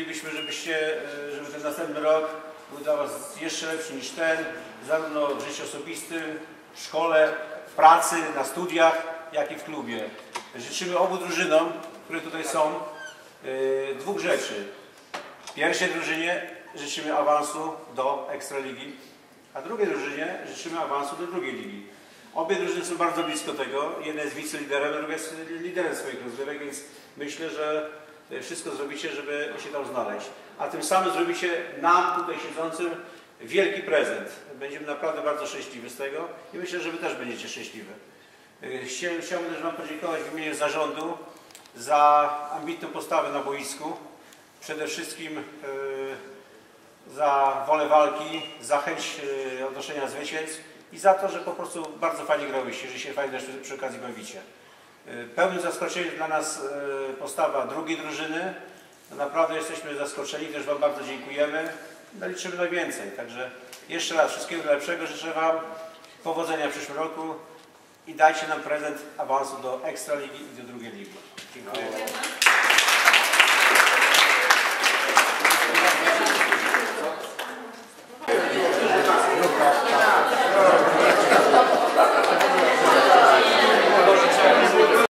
Chcielibyśmy, żebyście, e, żeby ten następny rok był dla Was jeszcze lepszy niż ten, zarówno w życiu osobistym, w szkole, w pracy, na studiach, jak i w klubie. Życzymy obu drużynom, które tutaj są, e, dwóch rzeczy. Pierwszej drużynie życzymy awansu do Ekstraligi, a drugiej drużynie życzymy awansu do drugiej ligi. Obie drużyny są bardzo blisko tego. Jedna jest wiceliderem, druga jest liderem swoich rozgrywek, więc myślę, że wszystko zrobicie, żeby się tam znaleźć. A tym samym zrobicie nam tutaj siedzącym wielki prezent. Będziemy naprawdę bardzo szczęśliwi z tego i myślę, że Wy też będziecie szczęśliwi. Chcia- Chciałbym też Wam podziękować w imieniu zarządu za ambitną postawę na boisku. Przede wszystkim yy, za wolę walki, za chęć odnoszenia zwycięstw i za to, że po prostu bardzo fajnie grałyście, że się fajnie też przy okazji bawicie. Yy, Pełnym zaskoczeniem dla nas yy, postawa drugiej drużyny. Naprawdę jesteśmy zaskoczeni, też Wam bardzo dziękujemy. No, liczymy na więcej. Także jeszcze raz wszystkiego najlepszego. Życzę Wam powodzenia w przyszłym roku i dajcie nam prezent awansu do Ekstraligi i do drugiej ligi. Dziękuję.